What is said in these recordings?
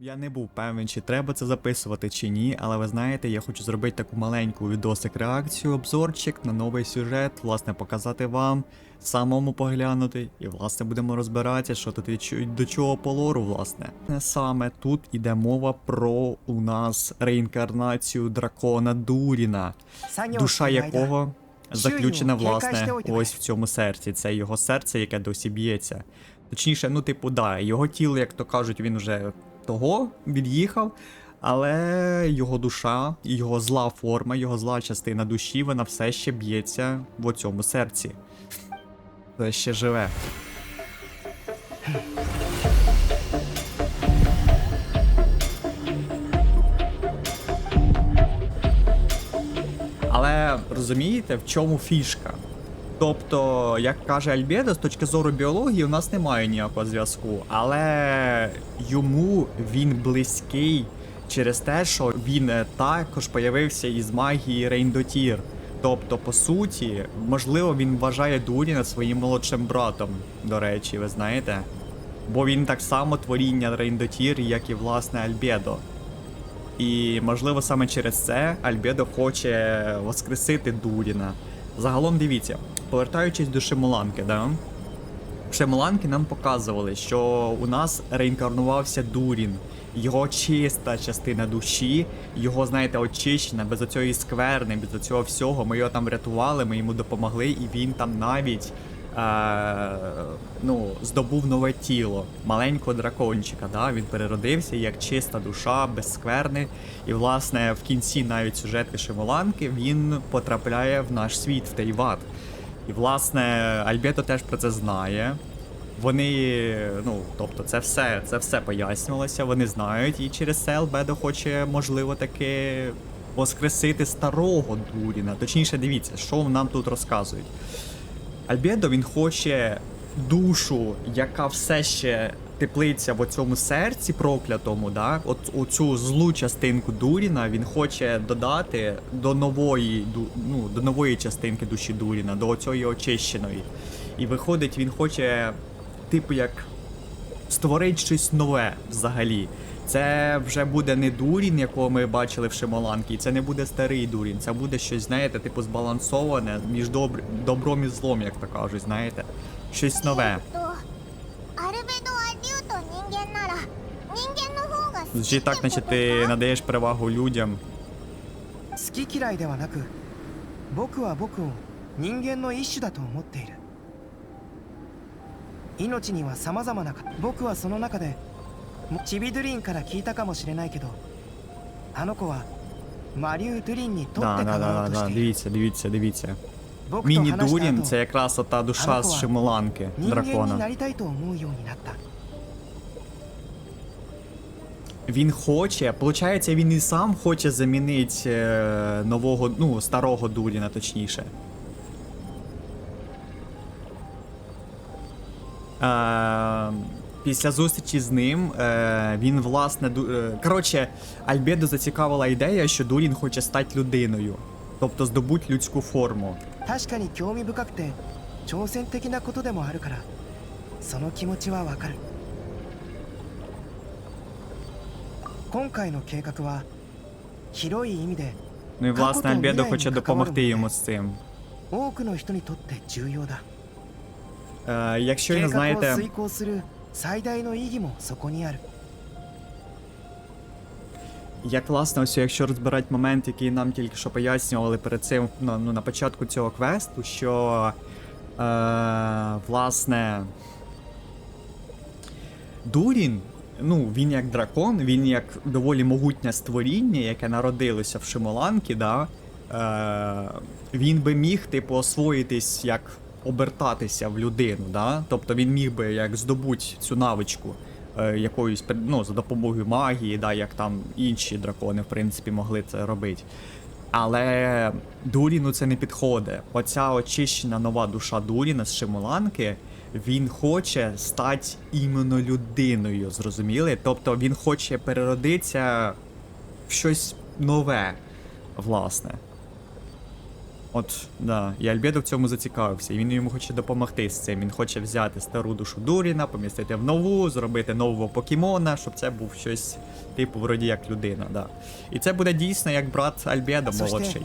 Я не був певен, чи треба це записувати чи ні, але ви знаєте, я хочу зробити таку маленьку відосик реакцію, обзорчик на новий сюжет, власне, показати вам, самому поглянути, і власне будемо розбиратися, що тут від до чого полору, власне. Саме тут іде мова про у нас реінкарнацію дракона Дуріна, душа якого заключена власне ось в цьому серці. Це його серце, яке досі б'ється. Точніше, ну типу, да, його тіло, як то кажуть, він вже того від'їхав, але його душа, його зла форма, його зла частина душі, вона все ще б'ється в цьому серці. Все ще живе. Але розумієте, в чому фішка? Тобто, як каже Альбедо, з точки зору біології, у нас немає ніякого зв'язку, але йому він близький через те, що він е, також появився із магії Рейндотір. Тобто, по суті, можливо, він вважає Дуріна своїм молодшим братом, до речі, ви знаєте. Бо він так само творіння Рейндотір, як і власне Альбедо. І можливо саме через це Альбедо хоче воскресити Дуріна. Загалом дивіться, повертаючись до Шимуланки, да? В Шимуланки нам показували, що у нас реінкарнувався Дурін, його чиста частина душі, його, знаєте, очищена, без оцієї скверни, без оцього всього. Ми його там врятували, ми йому допомогли, і він там навіть е, ну, здобув нове тіло, маленького дракончика. Да? Він переродився як чиста душа, без скверни. І, власне, в кінці навіть сюжетки Шимуланки він потрапляє в наш світ, в Тейват. І, власне, Альбето теж про це знає. Вони, ну, тобто, це все, це все пояснювалося, вони знають, і через це Альбедо хоче, можливо, таки воскресити старого Дуріна. Точніше, дивіться, що нам тут розказують. Альбедо він хоче душу, яка все ще теплиться в цьому серці проклятому, да? От оцю злу частинку Дуріна він хоче додати до нової, ну, до нової частинки душі Дуріна, до цієї очищеної. І виходить, він хоче, типу, як створити щось нове взагалі. Це вже буде не Дурін, якого ми бачили в Шимоланкі, і це не буде старий Дурін. Це буде щось, знаєте, типу збалансоване між добр... добром і злом, як то кажуть, знаєте. Щось нове. Звучить так, ってこ наче と ти か надаєш перевагу людям. 好き嫌いではなく僕は僕を人間の一種だと思っている命には様々なか僕はその中でもチビドゥリンから聞いたかもしれないけどあの子はマリュー・ドゥリンに取っ Да, て да, 代 да, わろ да, う да. としている Дивіться, дивіться, дивіться. 僕と Міні 話した Дурін 後 це якраз ота душаあの子зは Шимоланки, 人間にな дракона. りたいと思うようになった Він хоче, получається, він і сам хоче замінити е, нового, ну, старого Дуріна, точніше. Е, після зустрічі з ним е, він, власне, ду- е, коротше, Альбедо зацікавила ідея, що Дурін хоче стати людиною, тобто здобути людську форму. 確かに興味深くて挑戦的なことでもあるからその気持ちはわかる 今回の計画は広い意味で Ну і власне Како то Альбедо未来に хоче 関わる допомогти もんね йому з цим. 多くの人にとって重要だ Е, якщо 計 не 画を знаєте. 遂行する最大の意義もそこにある Як власне, ось якщо розбирати момент, який нам тільки що пояснювали перед цим ну, ну, на початку цього квесту, що е, власне Дурін, ну, він як дракон, він як доволі могутнє створіння, яке народилося в Шимоланкі, да, е, він би міг, типу, освоїтись як обертатися в людину, да? тобто він міг би як здобути цю навичку е, якоюсь ну, за допомогою магії, да, як там інші дракони, в принципі, могли це робити. Але Дуріну це не підходить. Оця очищена нова душа Дуріна з Шимуланки, він хоче стати іменно людиною, зрозуміли? Тобто він хоче переродитися в щось нове, власне. От, да, і Альбедо в цьому зацікавився, і він йому хоче допомогти з цим. Він хоче взяти стару душу Дуріна, помістити в нову, зробити нового покемона, щоб це був щось, типу, вроді як людина, да. І це буде дійсно як брат Альбедо молодший.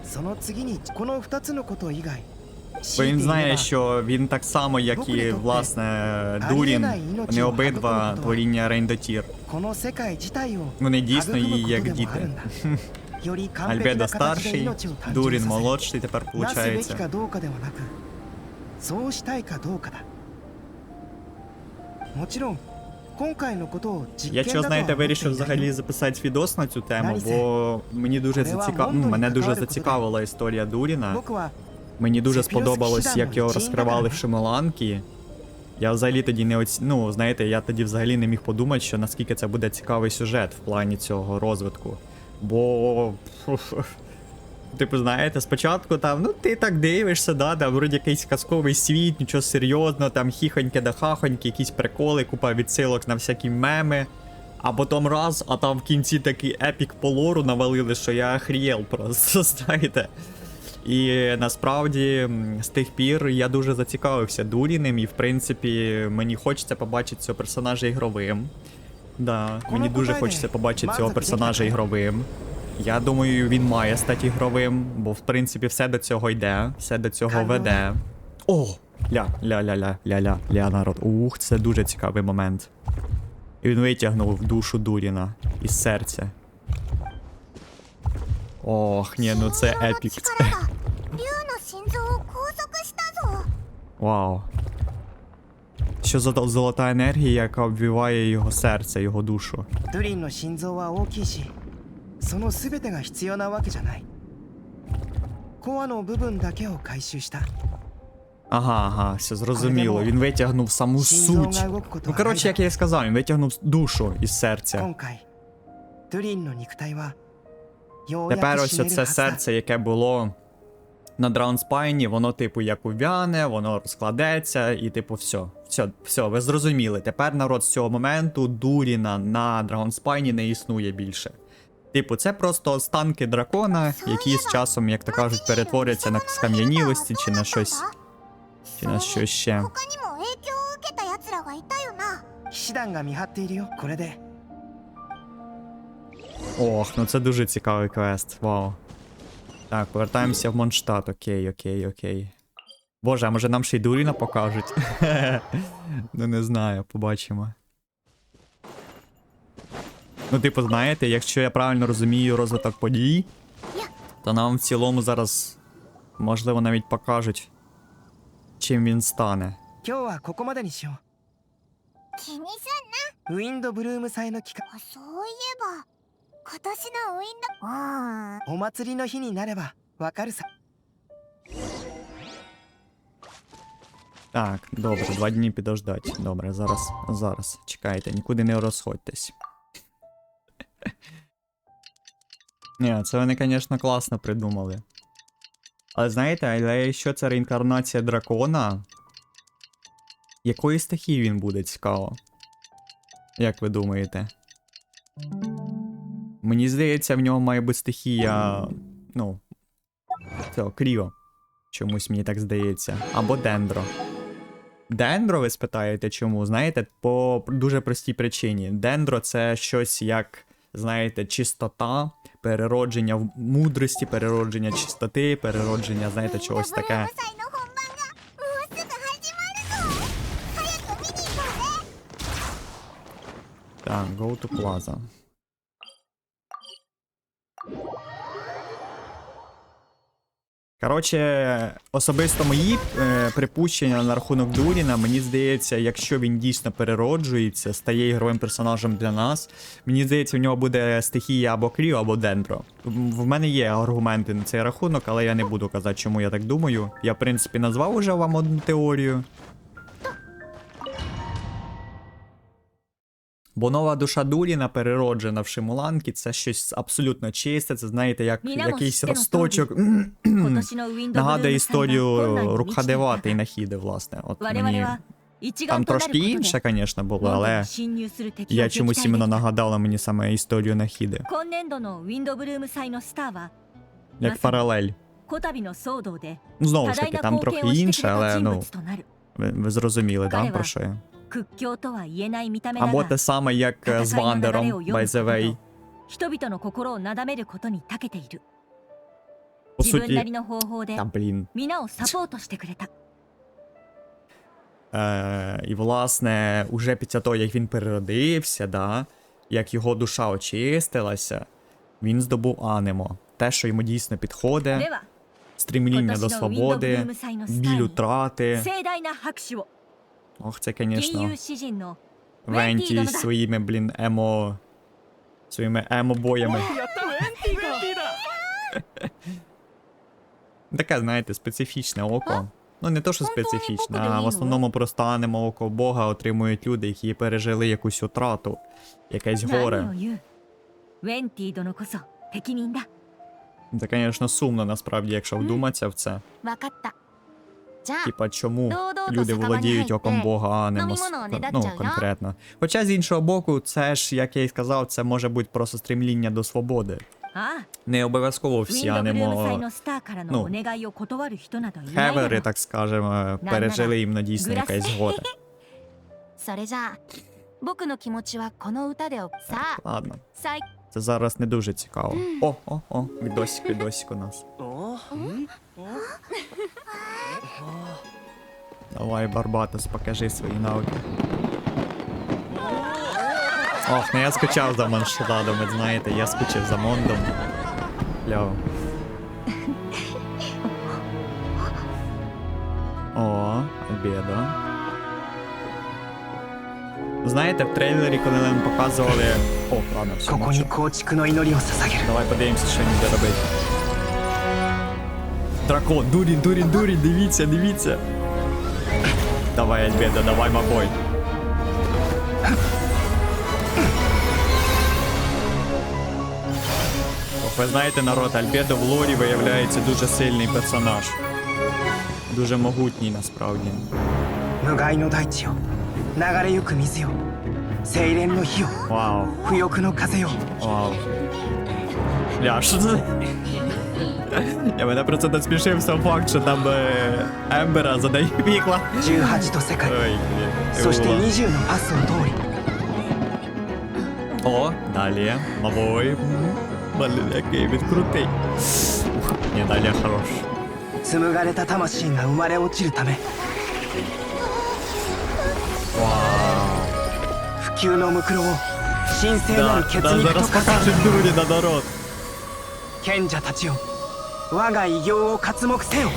チビドゥリンが望む姿になるのはその次にこの2つのこと以外 Бо 強い він て言え знає, ば що він так само, як і власне Дурін, вони обидва творіння Рейндотір. この世界自体を Вони 育 дійсно む її こ як とでもある діти. んだより完璧 Альбедо な形で старший, 命を誕 Дурін 生させ молодший тепер なすべき виходить. Я чого знаєте, вирішив взагалі записати відос на цю тему, бо мені дуже зацікав... мене дуже зацікавила історія Дуріна. Мені дуже сподобалось, як його розкривали в Шимоланки. Я взагалі тоді не оці... ну, знаєте, я тоді взагалі не міг подумати, що наскільки це буде цікавий сюжет в плані цього розвитку. Бо. Типу, знаєте, спочатку там, ну ти так дивишся, да, там вроді якийсь казковий світ, нічого серйозного, там хіхоньки да хахоньки, якісь приколи, купа відсилок на всякі меми. А потім раз, а там в кінці такий епік по лору навалили, що я охрієл просто, знаєте. І насправді з тих пір я дуже зацікавився Дуріним, і в принципі мені хочеться побачити цього персонажа ігровим. Да, мені дуже хочеться побачити цього персонажа ігровим. Я думаю, він має стати ігровим, бо в принципі все до цього йде, все до цього веде. О! Ля-ля-ля-ля-ля-ля ля народ. Ух, це дуже цікавий момент. І він витягнув душу Дуріна із серця. Ох, ні, ну це епік. Вау. Що за золота енергія, яка обвіває його серце, його душу. その全てが必要なわけじゃないコアの部分だけを回収した Ага, ага, все зрозуміло. Він витягнув саму 心臓 суть. が動くこと Ну はない коротше, як я і сказав, він витягнув душу із серця. 今回ドゥリンの肉体はようや Тепер く ось 死ねる оце はずだ серце, яке було на Драунспайні, воно, типу, як ув'яне, воно розкладеться, і, типу, все. Все, все, ви зрозуміли. Тепер народ з цього моменту Дуріна на Драунспайні не існує більше. Типу, це просто останки дракона, які з часом, як то кажуть, перетворяться на скам'янілості чи на щось. Чи на щось ще. Ох, ну це дуже цікавий квест. Вау. Так, повертаємося в Монштат. Окей, окей, окей. Боже, а може нам ще й дуріна покажуть? Ну не знаю, побачимо. Ну, типу, знаєте, якщо я правильно розумію розвиток подій, то нам в цілому зараз, можливо, навіть покажуть, чим він стане. 今日はここまでにしよ気にすうウィンドブルーム祭の期間んなそういえば今年のウィンドうーんお祭りの日になればわかるさ Так, добре, два дні підождать. Добре, зараз, зараз. Чекайте, нікуди не розходьтесь. Ні, це вони, звісно, класно придумали. Але знаєте, але якщо це реінкарнація дракона. Якої стихії він буде цікаво? Як ви думаєте? Мені здається, в нього має бути стихія. Ну. Цього, кріо. Чомусь мені так здається. Або дендро. Дендро, ви спитаєте, чому? Знаєте, по дуже простій причині. Дендро це щось як, знаєте, чистота, переродження в мудрості, переродження чистоти, переродження, знаєте, чогось таке. Так, go to plaza. Коротше, особисто мої е, припущення на рахунок Дуріна, мені здається, якщо він дійсно перероджується, стає ігровим персонажем для нас, мені здається, в нього буде стихія або Кріо, або Дендро. В мене є аргументи на цей рахунок, але я не буду казати, чому я так думаю. Я, в принципі, назвав уже вам одну теорію. Бо нова душа Дуріна, перероджена в Шимуланки, це щось абсолютно чисте. Це знаєте, як якийсь росточок нагадує історію Рукхадевати і Нахіди, власне. От мені там трошки інше, звісно, було, але я чомусь іменно нагадала мені саме історію Нахіди. Як паралель. Ну, знову ж таки, там трохи інше, але ну ви, ви зрозуміли, да, про що я. Або те саме, як е, з Вандером, by the way. По суті, та блін. Е, І власне, уже після того, як він переродився, да, як його душа очистилася, він здобув анемо. Те, що йому дійсно підходить, стрімління до свободи, біль утрати. Ох, це, звісно. Венті зі своїми, блін, емо. Своїми емо-боями. Таке, знаєте, специфічне око. Ну, не то, що специфічне, а в основному просто анемо око Бога отримують люди, які пережили якусь утрату, якесь горе. Це, звісно, сумно, насправді, якщо вдуматися в це. Типа, чому люди володіють оком Бога, а не мос... ну, конкретно. Хоча з іншого боку, це ж, як я і сказав, це може бути просто стремління до свободи. Не обов'язково всі анемо, ну, ну хевери, так скажемо, пережили їм надійсно якась згода. Ладно це зараз не дуже цікаво. О, о, о, відосик, відосик у нас. Давай, Барбатос, покажи свої навики. Ох, ну я скучав за Маншеладом, ви знаєте, я скучив за Мондом. Кльово. О, Альбедо. Знаєте, в трейлері, коли нам показували... О, ладно, все, мовчу. Давай подивимося, що він буде робити. Дракон, дурін, дурін, дурін, дивіться, дивіться. Давай, Альбеда, давай, мабой. Ви знаєте, народ, Альбедо в лорі виявляється дуже сильний персонаж. Дуже могутній насправді. 無害の大地よ流れゆく水よ精錬の火よ Вау, 不欲の風よ вау. Бля, що це? Я мене просто насмішив сам факт, що там е, Ембера задає вікла. 18と世界 Ой, блін. そして Еула. 20のパスを通り О, далі. Мабой. Блін, який він крутий. Ух, Ні, далі хорош. 紡がれた魂が生まれ落ちるため 不朽のムクロを神聖な Да, る血 да, 肉と зараз 化さ покаже дурі на народ. 賢者たちよ我が偉業を刮目せよ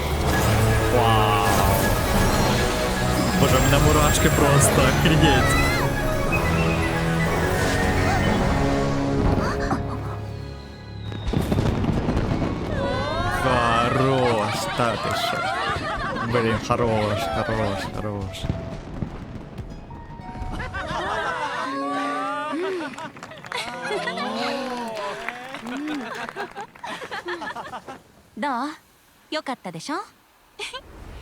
Вау. Боже, у мене мурашки просто охренеть. Хорош, та ти що. Блін, хорош, хорош, хорош. どうよかったでしょ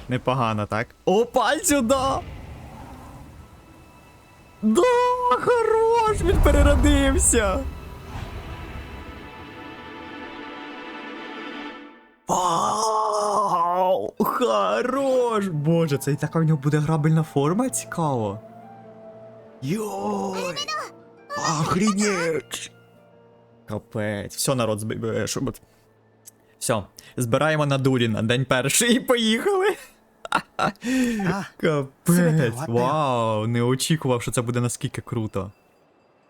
Непогано, так? О, пальцю, да! Да, хорош, він переродився. Вау! Хорош! Боже, це і така в нього буде грабельна форма цікаво. Йой! Охренеть! Капець. Все, народ, зб... все, збираємо на Дуріна день перший і поїхали. Капець. Вау, не очікував, що це буде наскільки круто.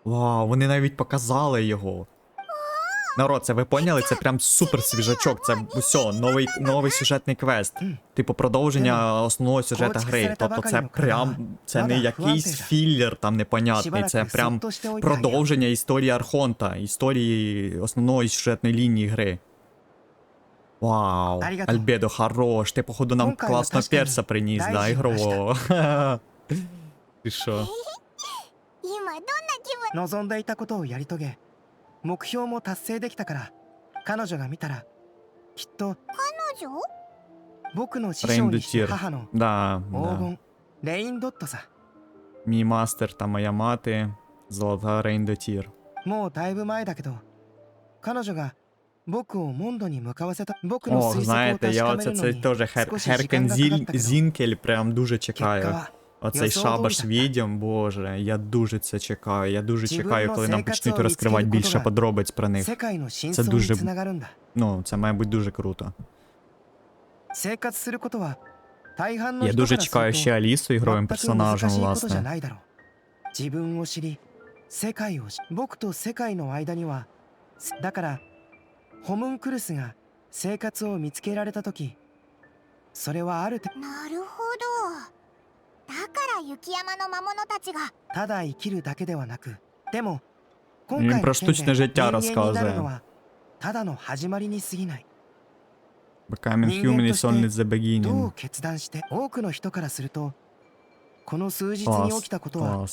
Вау, вони навіть показали його. Народ, це ви поняли? Це прям супер свіжачок. Це все, новий новий сюжетний квест. Типу продовження основного сюжету гри. Тобто це прям це не якийсь філлер там непонятний, це прям продовження історії Архонта, історії основної сюжетної лінії гри. Вау, Арігато. Альбедо, хорош. Ти, походу, нам今回は класно 確かに перса приніс, да, 大事でした ігрового. Ти що? 今どんな気分望んでいたことをやり遂げ目標も達成できたから彼女が見たらきっと彼女僕の師匠にして Рейндетір. 母の Да, 黄 да. 金 レインドットさ Мій мастер та моя мати Золота Рейндотір. もうだいぶ前だけど彼女が 僕をモンドに向かわせた僕の О, 推測を знаєте, 確 я かめ оце るの це に теж Хер, 少し時間がかか Херкен ったけど Зінкель прям дуже 結果 чекаю. は Оцей 予想通り шабаш だった відьом, боже, я дуже це чекаю. Я дуже Зі чекаю, винно коли нам сейкацу почнутьをрозкривати見つけること більшеが подробиць про них. 世界の真це相に дуже- つながるんだ Ну, це має бути дуже круто. 生活することは大半の Я 人 дуже からす чекаю る ще と Алісу ігровим 全く難 персонажем, しいことじゃ власне. ないだろう自分を知り世界を知僕と世界の間にはだから ホムンクルスが生活を見つけられた時それはあるなるほど。だから雪山の魔物たちが。ただ生きるだけではなくでも今回の人間になるのはただの始まりに過ぎない。Becoming どう決断して多くの人からするとこの数日に起きたことは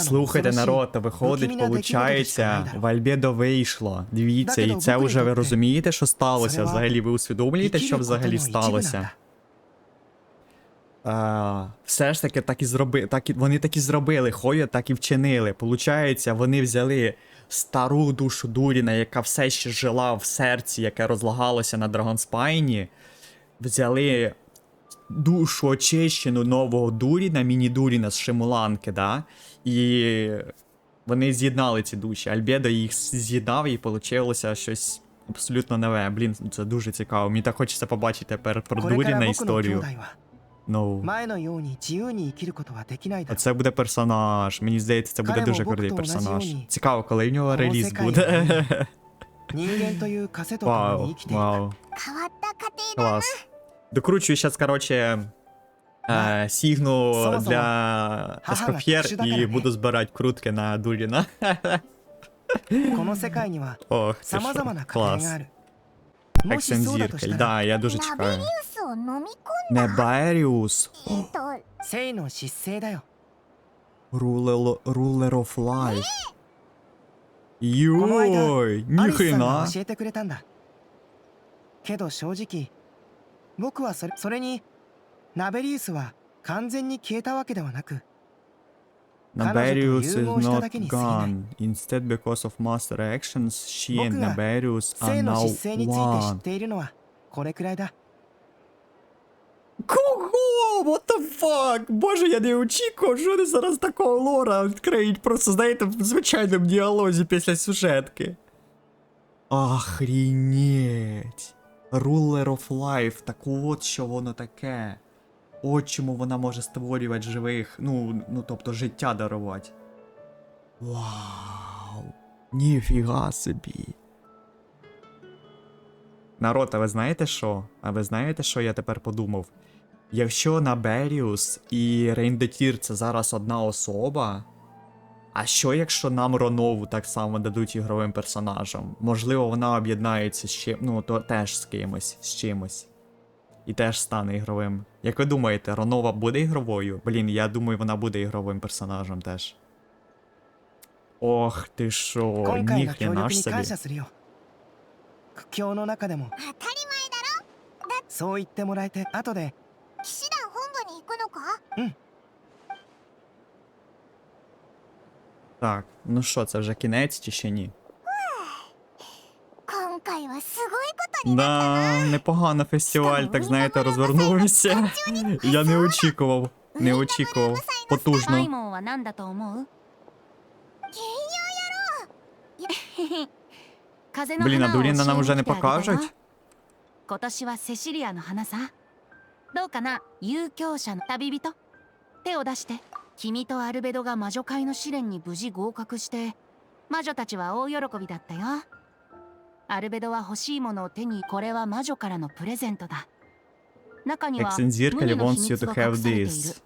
Слухайте, народ, та виходить, получається, в Альбедо вийшло. Дивіться, і це вже ви розумієте, що сталося. Взагалі, ви усвідомлюєте, що взагалі сталося. Uh, все ж таки, так і зроби, так і вони так і зробили, Хою так і вчинили. Получається, вони взяли стару душу Дуріна, яка все ще жила в серці, яке розлагалося на Драгонспайні. Взяли душу очищену нового Дуріна, міні-Дуріна з Шимуланки, да? І вони з'єднали ці душі. Альбедо їх з'єднав і вийшло щось абсолютно нове. Блін, це дуже цікаво. Мені так хочеться побачити тепер про Дуріна історію. No. Ну. Це буде персонаж. Мені здається, це буде дуже крутий персонаж. Цікаво, коли в нього реліз буде. Вау, вау. Клас. Докручую зараз, короче, е, сігну Само-само. для Ага, Ескоф'єр так, і так. буду збирати крутки на Дуріна. この世界には Ох, ти 様々 що, な家庭が клас. あるもしそうだとし Ексензіркель, たら да, я дуже ナベ чекаю. リウスを飲み込ん Неберіус. えっと生の失勢だよ Ruler ruler of life. この間 Йой, アリスさん ніхрена. が教えてくれたんだけど正直 僕はそれそれにナベリウスは完全に消えたわけではなく Naberius is 彼女と融合しただ not けに過ぎない gone. Instead, because of master actions, she and 僕が Naberius are 生の now 失勢について知っ one. ているのはこれくらいだ Кого? What the fuck? Боже, я не очікував, що вони зараз такого лора відкриють. Просто, знаєте, в звичайному діалозі після сюжетки. Охрінеть. Ruler of Life, так от що воно таке. От чому вона може створювати живих, ну, ну тобто життя дарувати. Вау. Ніфіга собі. Народ, а ви знаєте що? А ви знаєте, що я тепер подумав? Якщо Наберіус і Рейндетір це зараз одна особа, а що якщо нам Ронову так само дадуть ігровим персонажам? Можливо, вона об'єднається з чим, ну, то теж з кимось, з чимось. І теж стане ігровим. Як ви думаєте, Ронова буде ігровою? Блін, я думаю, вона буде ігровим персонажем теж. Ох ти шо, 今回の協 ніхрена 力 ж に собі. 感謝するよ苦境の中でも当たり前だそう言ってもらえて後でろ騎士団本部に行くのか Так, ну що, це вже кінець чи ще ні? Да, непогано фестиваль, так знаєте, розвернувся. Я не очікував. Не очікував. Потужно. Блін, а Дуріна нам вже не покажуть? До кана, юкьоша, табібіто. Те о. の花さどうかな遊興者の旅人手を出して君とアルベドが魔女会の試練に無事合格して魔女たちは大喜びだったよアルベドは欲しいものを手にこれは魔女からのプレゼントだ中には無 Ексензіркалі 二の wants 秘 you 密 to が have 隠されている this.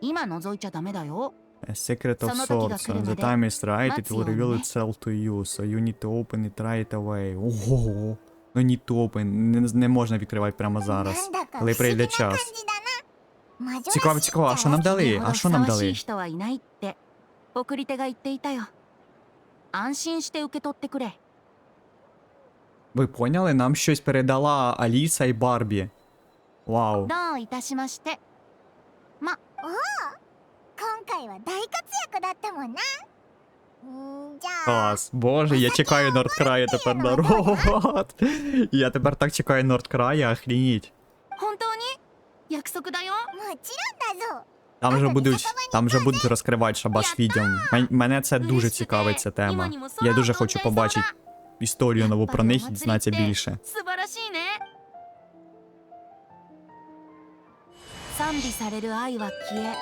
今覗いちゃダメだよ A secret of その時が swords. 来る When ま the で time is right, it 待つ will ように reveal ね itself to you, so you need to open it right away. Ого. Ну need to open. Не, не можна відкривати прямо な зараз. んだか不 Коли 思議 прийде な感 час. じだな魔女らしい Цікаво, цікаво, а що нам じゃん дали? 君ほ А ど що ふさ нам わしい дали? 人はいないって送り手が言っていたよ安心して受け取ってくれ Ви поняли? Нам щось передала Аліса і Барбі. Вау. どういたしましてま 今回は大活躍だったもんなんーじゃあ Клас. Боже, я чекаю Нордкрая тепер народ. Я тепер так чекаю Нордкрая, охрініть. 本当に 約束だよもちろんだぞ Там вже будуть, там вже будуть розкривати шабаш відьом. Мен- Мене це дуже цікавить ця тема. Я дуже хочу побачити історію нову про них і дізнатися більше. 素晴らしいね賛美される愛は消え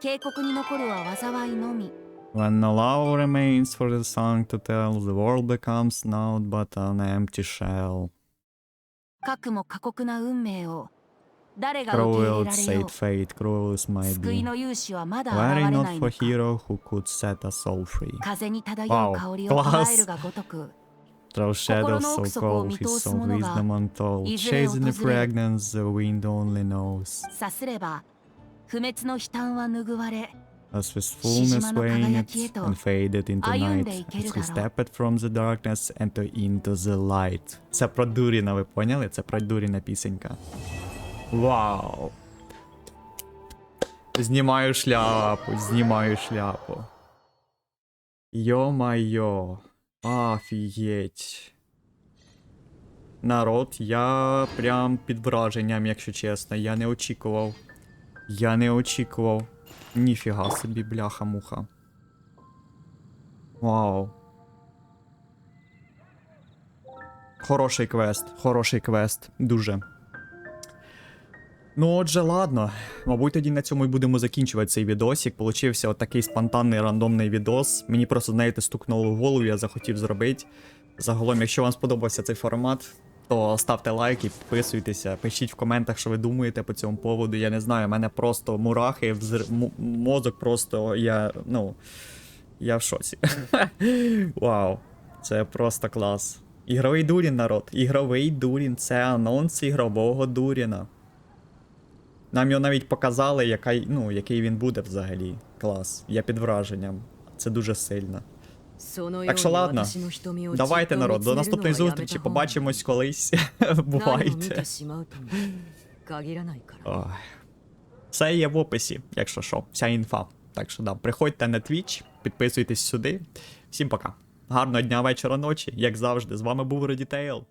警告に残るは災いのみ When no love remains for the song to tell, the world becomes naught but an empty shell. かくも過酷な運命を Crowell said fate, Crowell's might be. Why not for hero who could set us all free? Wow, class! Throw shadows so cold, his own wisdom untold, chasing the fragrance the wind only knows. As with fullness waned and faded into night, as he stepped from the darkness and into the light. Це про Дуріна, ви поняли? Це про Дуріна пісенька. Вау! Знімаю шляпу, знімаю шляпу. Йо-майо. Офігеть. Народ, я прям під враженням, якщо чесно. Я не очікував. Я не очікував. Ніфіга собі, бляха-муха. Вау. Хороший квест, хороший квест. Дуже. Ну, отже, ладно. Мабуть, тоді на цьому і будемо закінчувати цей відосик. Получився от такий спонтанний рандомний відос. Мені просто, знаєте, стукнуло в голову, я захотів зробити. Загалом, якщо вам сподобався цей формат, то ставте лайки, підписуйтеся, пишіть в коментах, що ви думаєте по цьому поводу. Я не знаю, в мене просто мурахи, взр... мозок просто, я, ну, я в шоці. Вау, це просто клас. Ігровий дурін, народ. Ігровий дурін це анонс ігрового дуріна. Нам його навіть показали, яка, ну, який він буде взагалі. Клас. Я під враженням. Це дуже сильно. Так що ладно. Давайте, народ, до наступної зустрічі. Побачимось колись. Бувайте. Ой. Все є в описі, якщо що, вся інфа. Так що да, приходьте на Twitch, підписуйтесь сюди. Всім пока. Гарного дня, вечора, ночі. Як завжди, з вами був Reditail.